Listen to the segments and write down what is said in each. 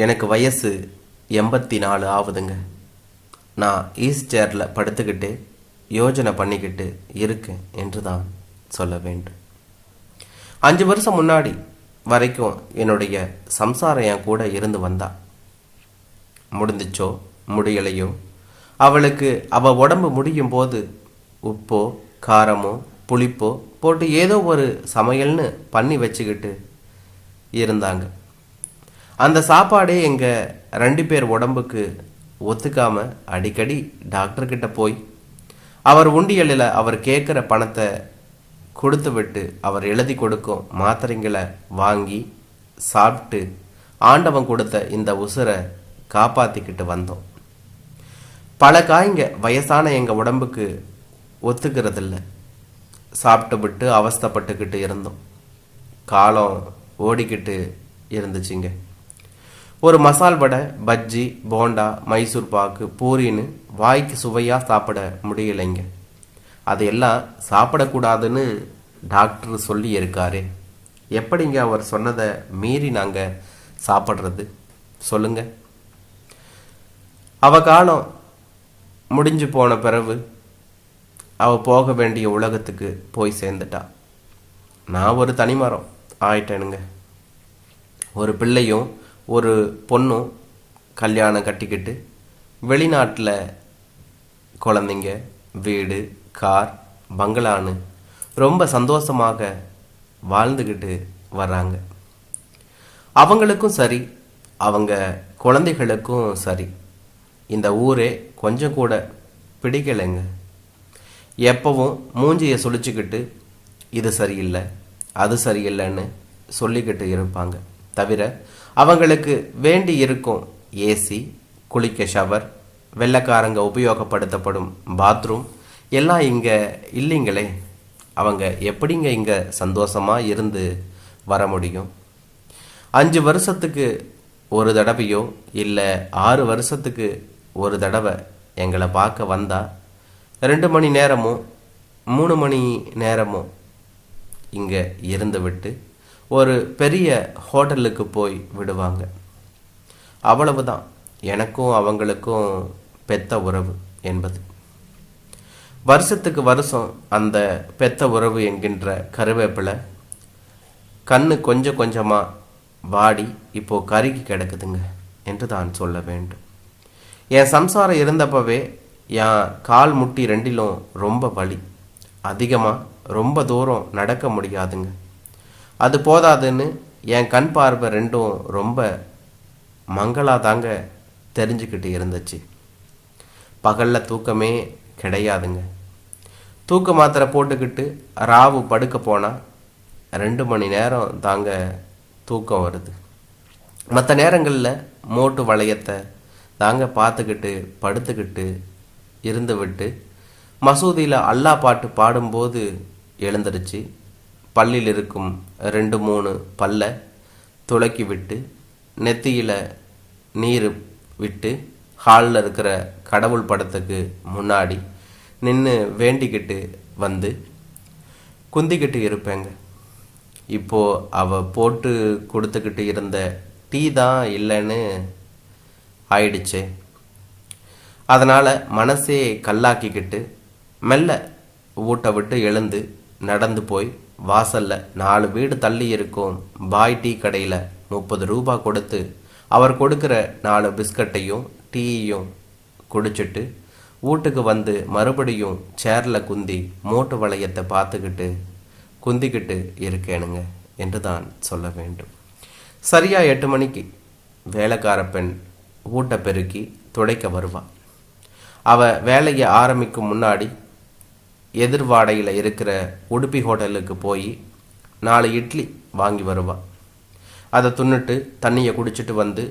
எனக்கு வயசு எண்பத்தி நாலு ஆகுதுங்க நான் ஈஸ்ட் சேரில் படுத்துக்கிட்டு யோஜனை பண்ணிக்கிட்டு இருக்கேன் என்று தான் சொல்ல வேண்டும். அஞ்சு வருஷம் முன்னாடி வரைக்கும் என்னுடைய சம்சாரம் என் கூட இருந்து வந்தா. முடிந்துச்சோ முடியலையோ? அவளுக்கு அவள் உடம்பு முடியும் போது உப்போ காரமோ புளிப்போ போட்டு ஏதோ ஒரு சமையல்னு பண்ணி வச்சுக்கிட்டு இருந்தாங்க. அந்த சாப்பாடே எங்கள் ரெண்டு பேர் உடம்புக்கு ஒத்துக்காம அடிக்கடி டாக்டர்கிட்ட போய் அவர் உண்டியலில் அவர் கேட்குற பணத்தை கொடுத்து விட்டு அவர் எழுதி கொடுக்கும் மாத்திரைங்களை வாங்கி சாப்பிட்டு ஆண்டவன் கொடுத்த இந்த உசுரை காப்பாற்றிக்கிட்டு வந்தோம். பல காய்ங்க வயசான எங்கள் உடம்புக்கு ஒத்துக்கிறதில்ல. சாப்பிட்டு விட்டு அவஸ்தைப்பட்டுக்கிட்டு இருந்தோம். காலம் ஓடிக்கிட்டு இருந்துச்சுங்க. ஒரு மசால் வடை பஜ்ஜி போண்டா மைசூர் பாக்கு பூரின்னு வாய்க்கு சுவையாக சாப்பிட முடியலைங்க. அதையெல்லாம் சாப்பிடக்கூடாதுன்னு டாக்டர் சொல்லி இருக்காரு எப்படிங்க அவர் சொன்னதை மீறி நாங்கள் சாப்பிட்றது? சொல்லுங்க. அவ காலம் முடிஞ்சு போன பிறகு அவ போக வேண்டிய உலகத்துக்கு போய் சேர்ந்துட்டா. நான் ஒரு தனிமரம் ஆயிட்டேனுங்க. ஒரு பிள்ளையும் ஒரு பொண்ணும் கல்யாணம் கட்டிக்கிட்டு வெளிநாட்டில் குழந்தைங்க வீடு கார் பங்களான்னு ரொம்ப சந்தோஷமாக வாழ்ந்துக்கிட்டு வர்றாங்க. அவங்களுக்கும் சரி அவங்க குழந்தைகளுக்கும் சரி இந்த ஊரே கொஞ்சம் கூட பிடிக்கலைங்க. எப்பவும் மூஞ்சியை சுழிச்சுக்கிட்டு இது சரியில்லை அது சரியில்லைன்னு சொல்லிக்கிட்டு இருப்பாங்க. தவிர அவங்களுக்கு வேண்டி இருக்கும் ஏசி குளிக்க ஷவர் வெள்ளைக்காரங்க உபயோகப்படுத்தப்படும் பாத்ரூம் எல்லாம் இங்கே இல்லைங்களே. அவங்க எப்படிங்க இங்கே சந்தோஷமாக இருந்து வர முடியும்? அஞ்சு வருஷத்துக்கு ஒரு தடவையோ இல்லை ஆறு வருஷத்துக்கு ஒரு தடவை எங்களை பார்க்க வந்தால் ரெண்டு மணி நேரமோ மூணு மணி நேரமோ இங்கே இருந்து விட்டு ஒரு பெரிய ஹோட்டலுக்கு போய் விடுவாங்க. அவ்வளவுதான். எனக்கும் அவங்களுக்கும் பெத்த உறவு என்பது. வருஷத்துக்கு வருஷம் அந்த பெத்த உறவு என்கின்ற கருவேப்பிலை கண்ணு கொஞ்சம் கொஞ்சமாக வாடி இப்போ கருகி கிடக்குதுங்க என்று தான் சொல்ல வேண்டும். என் சம்சாரம் இருந்தப்பவே என் கால் முட்டி ரெண்டிலும் ரொம்ப வலி. அதிகமாக ரொம்ப தூரம் நடக்க முடியாதுங்க. அது போதாதுன்னு என் கண் பார்வை ரெண்டும் ரொம்ப மங்களாக தாங்க தெரிஞ்சுக்கிட்டு இருந்துச்சு. பகலில் தூக்கமே கிடையாதுங்க. தூக்க மாத்திரை போட்டுக்கிட்டு ராவு படுக்க போனால் ரெண்டு மணி நேரம் தாங்க தூக்கம் வருது. மற்ற நேரங்களில் மோட்டு வளையத்தை தாங்க பார்த்துக்கிட்டு படுத்துக்கிட்டு இருந்து விட்டு மசூதியில் அல்லா பாட்டு பாடும்போது எழுந்துருச்சு. பல்லில் இருக்கும் ரெண்டு மூணு பல்ல துளக்கி விட்டு நெத்தியில் நீர் விட்டு ஹாலில் இருக்கிற கடவுள் படத்துக்கு முன்னாடி நின்று வேண்டிக்கிட்டு வந்து குந்திக்கிட்டு இருப்பேங்க. இப்போது அவ போட்டு கொடுத்துக்கிட்டு இருந்த டீ தான் இல்லைன்னு ஆயிடுச்சு. அதனால் மனசே கல்லாக்கிக்கிட்டு மெல்ல ஊட்டை விட்டு எழுந்து நடந்து போய் வாசல்ல நாலு வீடு தள்ளி இருக்கும் பாய் டீ கடையில் முப்பது ரூபா கொடுத்து அவர் கொடுக்குற நாலு பிஸ்கட்டையும் டீயையும் குடிச்சிட்டு வீட்டுக்கு வந்து மறுபடியும் சேரில் குந்தி மோட்டு வளையத்தை பார்த்துக்கிட்டு குந்திக்கிட்டு இருக்கேனுங்க என்று தான் சொல்ல வேண்டும். சரியா எட்டு மணிக்கு வேலைக்கார பெண் வீட்டை பெருக்கி துடைக்க வருவாள் அவ வேலையை ஆரம்பிக்கும் முன்னாடி எதிர்வாடையில் இருக்கிற உடுப்பி ஹோட்டலுக்கு போய் நாலு இட்லி வாங்கி வருவாள் அதை துண்ணுட்டு தண்ணியை குடிச்சிட்டு வந்து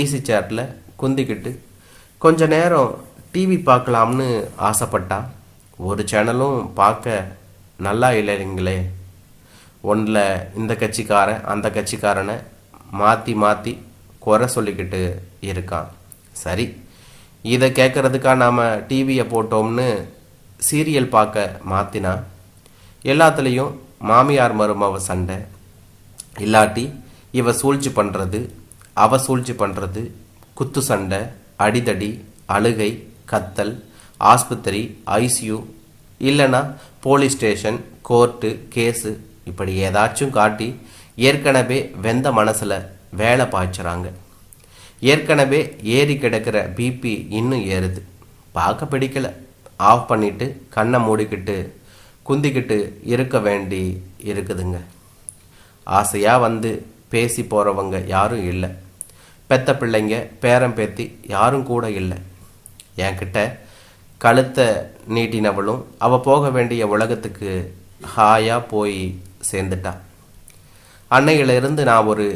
ஈஸி சேரில் குந்திக்கிட்டு கொஞ்ச நேரம் டிவி பார்க்கலாம்னு ஆசைப்பட்டா. ஒரு சேனலும் பார்க்க நல்லா இல்லைங்களே. ஒன்றில் இந்த கட்சிக்காரன் அந்த கட்சிக்காரனை மாற்றி மாற்றி குறை சொல்லிக்கிட்டு இருக்கான். சரி இதை கேட்குறதுக்காக நாம் டிவியை போட்டோம்னு சீரியல் பார்க்க மாற்றினா எல்லாத்துலேயும் மாமியார் மருமவ சண்டை. இல்லாட்டி இவ சூழ்ச்சி பண்ணுறது அவ சூழ்ச்சி பண்ணுறது குத்து சண்டை அடிதடி அழுகை கத்தல் ஆஸ்பத்திரி ஐசியூ இல்லைன்னா போலீஸ் ஸ்டேஷன் கோர்ட்டு கேஸு இப்படி ஏதாச்சும் காட்டி ஏற்கனவே வெந்த மனசில் வேலை பாய்ச்சுறாங்க. ஏற்கனவே ஏறி கிடக்கிற பிபி இன்னும் ஏறுது. பார்க்க பிடிக்கல. ஆஃப் பண்ணிட்டு கண்ணை மூடிக்கிட்டு குந்திக்கிட்டு இருக்க வேண்டி இருக்குதுங்க. ஆசையாக வந்து பேசி போகிறவங்க யாரும் இல்லை. பெத்த பிள்ளைங்க பேரன் பேத்தி யாரும் கூட இல்லை. என்கிட்ட கழுத்தை நீட்டினவளும் அவள் போக வேண்டிய உலகத்துக்கு ஹாயாக போய் சேர்ந்துட்டா. அன்னையிலிருந்து நான் ஒரு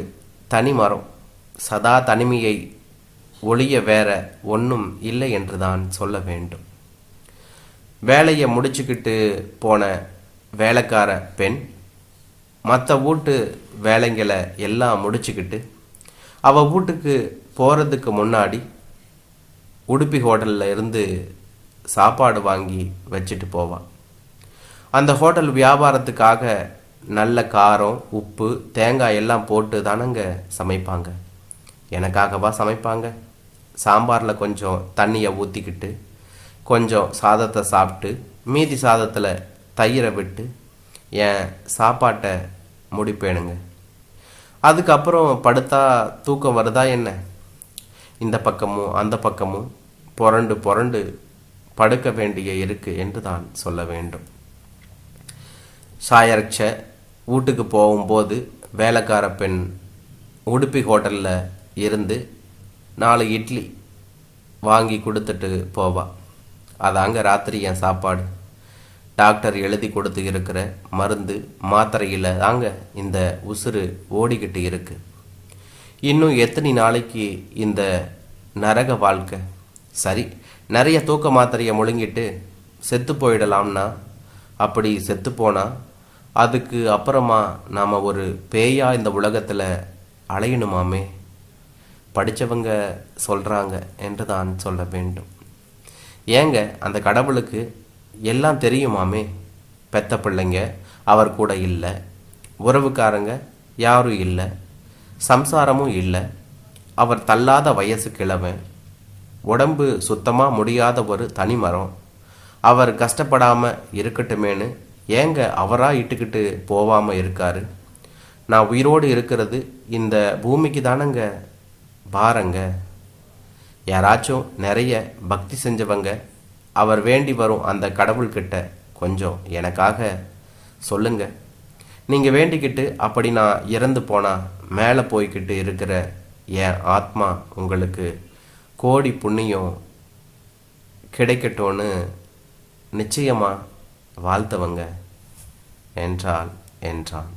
தனி மரம் சதா தனிமையை ஒளிய வேற ஒன்றும் இல்லை என்று தான் சொல்ல வேண்டும். வேலையை முடிச்சுக்கிட்டு போன வேலைக்கார பெண் மற்ற வீட்டு வேலைங்களை எல்லாம் முடிச்சுக்கிட்டு அவள் வீட்டுக்கு போகிறதுக்கு முன்னாடி உடுப்பி ஹோட்டலில் இருந்து சாப்பாடு வாங்கி வச்சுட்டு போவான் அந்த ஹோட்டல் வியாபாரத்துக்காக நல்ல காரம் உப்பு தேங்காய் எல்லாம் போட்டு தானங்க சமைப்பாங்க. எனக்காகவா சமைப்பாங்க? சாம்பாரில் கொஞ்சம் தண்ணியை ஊற்றிக்கிட்டு கொஞ்சம் சாதத்தை சாப்பிட்டு மீதி சாதத்தில் தயிரை விட்டு என் சாப்பாட்டை முடிப்பேனுங்க. அதுக்கப்புறம் படுத்தா தூக்கம் வருதா என்ன? இந்த பக்கமும் அந்த பக்கமும் புரண்டு புரண்டு படுக்க வேண்டிய இருக்கு என்று தான் சொல்ல வேண்டும். சாயரட்ச வீட்டுக்கு போகும்போது வேலைக்கார பெண் உடுப்பி ஹோட்டலில் இருந்து நாலு இட்லி வாங்கி கொடுத்துட்டு போவாள் அதாங்க ராத்திரி என் சாப்பாடு. டாக்டர் எழுதி கொடுத்து இருக்கிற மருந்து மாத்திரையில் தாங்க இந்த உசுறு ஓடிக்கிட்டு இருக்கு. இன்னும் எத்தனை நாளைக்கு இந்த நரக வாழ்க்கை? சரி நிறைய தூக்க மாத்திரையை முழுங்கிட்டு செத்து போயிடலாம்னா? அப்படி செத்து போனால் அதுக்கு அப்புறமா நாம் ஒரு பேயா இந்த உலகத்தில் அலையணுமாமே? படித்தவங்க சொல்கிறாங்க என்று தான் சொல்ல வேண்டும். ஏங்க அந்த கடவுளுக்கு எல்லாம் தெரியுமாமே? பெத்த பிள்ளைங்க அவர் கூட இல்லை. உறவுக்காரங்க யாரும் இல்லை. சம்சாரமும் இல்லை. அவர் தள்ளாத வயசு கிழவன் உடம்பு சுத்தமாக முடியாத ஒரு தனிமரம் அவர் கஷ்டப்படாமல் இருக்கட்டுமேனு ஏங்க அவராக இட்டுக்கிட்டு போகாமல் இருக்காரு? நான் உயிரோடு இருக்கிறது இந்த பூமிக்கு தானங்க? பாருங்க. யாராச்சும் நிறைய பக்தி செஞ்சவங்க அவர் வேண்டி வரும் அந்த கடவுள்கிட்ட கொஞ்சம் எனக்காக சொல்லுங்க. நீங்கள் வேண்டிக்கிட்டு அப்படி நான் இறந்து போனால் மேலே போய்கிட்டு இருக்கிற என் ஆத்மா உங்களுக்கு கோடி புண்ணியம் கிடைக்கட்டும்னு நிச்சயமாக வாழ்த்தவங்க. என்றால் என்றான்.